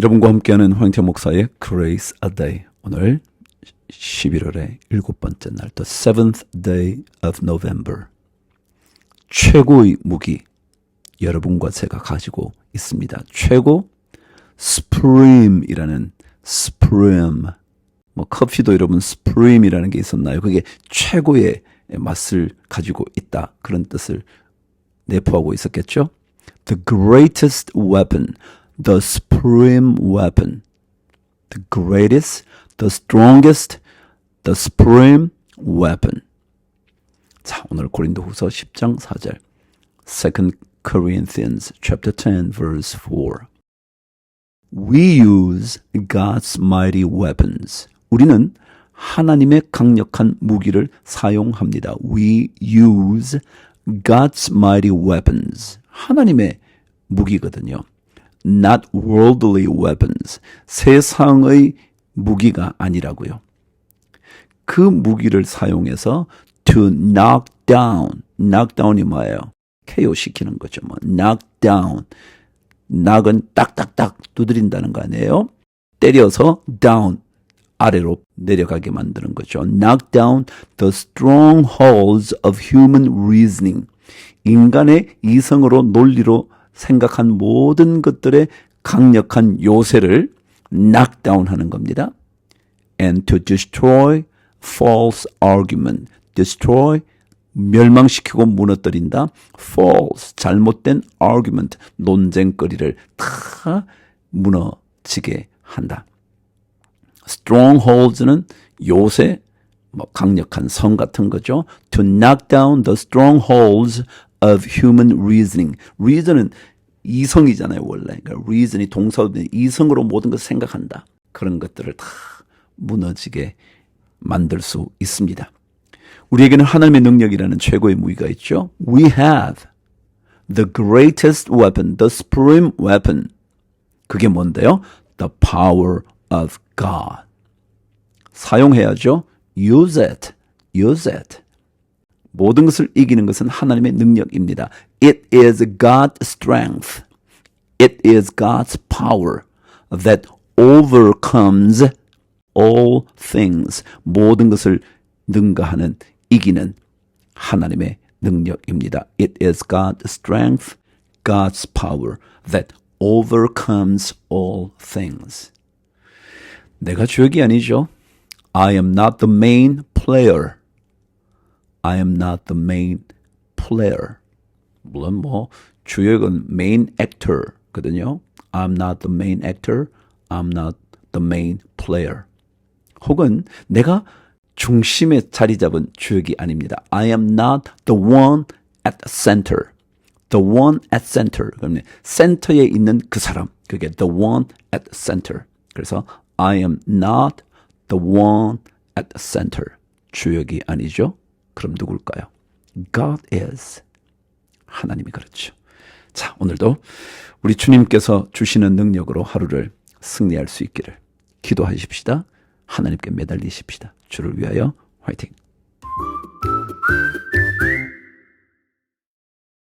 여러분과 함께하는 황태 목사의 Grace a Day. 오늘 11월의 일곱 번째 날, the seventh day of November. 최고의 무기, 여러분과 제가 가지고 있습니다. 최고, Supreme이라는 Supreme. 뭐 커피도 여러분 Supreme이라는 게 있었나요? 그게 최고의 맛을 가지고 있다. 그런 뜻을 내포하고 있었겠죠? The greatest weapon, the supreme weapon. The greatest, the strongest, the supreme weapon. 자, 오늘 고린도후서 10장 4절. 2 Corinthians chapter 10 verse 4. We use God's mighty weapons. 우리는 하나님의 강력한 무기를 사용합니다. We use God's mighty weapons. 하나님의 무기거든요. Not worldly weapons. 세상의 무기가 아니라고요. 그 무기를 사용해서 to knock down. knock down이 뭐예요? KO 시키는 거죠. 뭐 knock down. knock은 딱딱딱 두드린다는 거 아니에요? 때려서 down 아래로 내려가게 만드는 거죠. knock down the strongholds of human reasoning. 인간의 이성으로 논리로 생각한 모든 것들의 강력한 요새를 knock down 하는 겁니다. and to destroy false argument. destroy 멸망시키고 무너뜨린다. false 잘못된 argument 논쟁거리를 다 무너지게 한다. strongholds는 요새 뭐 강력한 성 같은 거죠. To knock down the strongholds of human reasoning. reason은 이성이잖아요, 원래. 그러니까 reason이 동사인데 이성으로 모든 것을 생각한다. 그런 것들을 다 무너지게 만들 수 있습니다. 우리에게는 하나님의 능력이라는 최고의 무기가 있죠. We have the greatest weapon, the supreme weapon. 그게 뭔데요? The power of God. 사용해야죠. Use it. Use it. 모든 것을 이기는 것은 하나님의 능력입니다. It is God's strength. It is God's power that overcomes all things. 모든 것을 능가하는 이기는 하나님의 능력입니다. It is God's strength, God's power that overcomes all things. 내가 주역이 아니죠. I am not the main player. I am not the main player. 물론 뭐 주역은 main actor거든요. I'm not the main actor. I'm not the main player. 혹은 내가 중심에 자리 잡은 주역이 아닙니다. I am not the one at the center. The one at center. 그러면 센터에 있는 그 사람. 그게 the one at the center. 그래서 I am not the one at the center. 주역이 아니죠. 그럼 누굴까요? God is. 하나님이 그렇죠. 자, 오늘도 우리 주님께서 주시는 능력으로 하루를 승리할 수 있기를 기도하십시다. 하나님께 매달리십시다. 주를 위하여 화이팅.